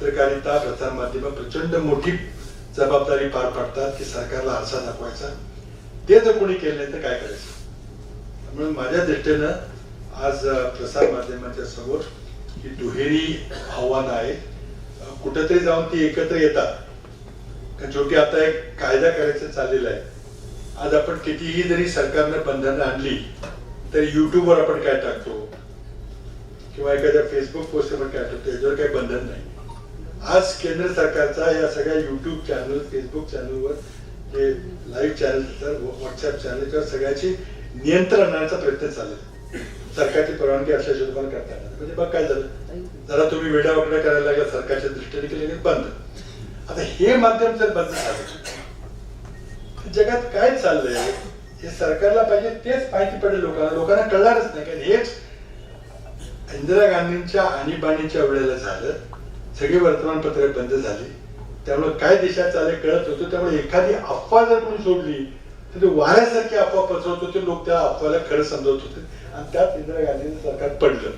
पत्रकारिता प्रसारमाध्यम प्रचंड मोठी जबाबदारी पार पाडतात की सरकारला आरसा दाखवायचा. ते जर कोणी केलं नाही तर काय करायचं? म्हणून माझ्या दृष्टीनं आज प्रसार माध्यमाच्या समोर ही दुहेरी आव्हानं आहेत अ, कुठंतरी जाऊन ती एकत्र येतात. कारण शेवटी आता एक कायदा करायचं चाललेला आहे. आज आपण कितीही जरी सरकारनं बंधनं आणली तर युट्यूबवर आपण काय टाकतो? किंवा एखाद्या फेसबुक पोस्टवर काय टाकतो? याच्यावर काही बंधन नाही. आज केंद्र सरकारचा या सगळ्या युट्यूब चॅनल फेसबुक चॅनलवर जे लाईव्ह चॅनल व्हॉट्सअप चॅनल किंवा सगळ्याची नियंत्रण आणण्याचा प्रयत्न चालला सरकारची परवानगी असल्याशिवाय तुम्हाला करता येणार. म्हणजे बघ काय झालं? जरा तुम्ही वेडा वगैरे करायला लागला सरकारच्या दृष्टीने केले बंद. आता हे माध्यम जर बंद झालं जगात काय चाललंय? हे सरकारला पाहिजे तेच माहिती पडेल लोकांना. लोकांना कळणारच नाही. कारण हेच इंदिरा गांधींच्या आणीबाणीच्या वेळेला झालं. सगळी वर्तमानपत्रे बंद झाली. त्यामुळे काय देशात चालेल कळत होतं त्यामुळे एखादी अफवा जर कोणी सोडली तर ते वाऱ्यासारखी अफवा पसरवत होते. लोक त्या अफवाला खरं समजवत होते. आणि त्यात इंदिरा गांधींचं सरकार पडलं.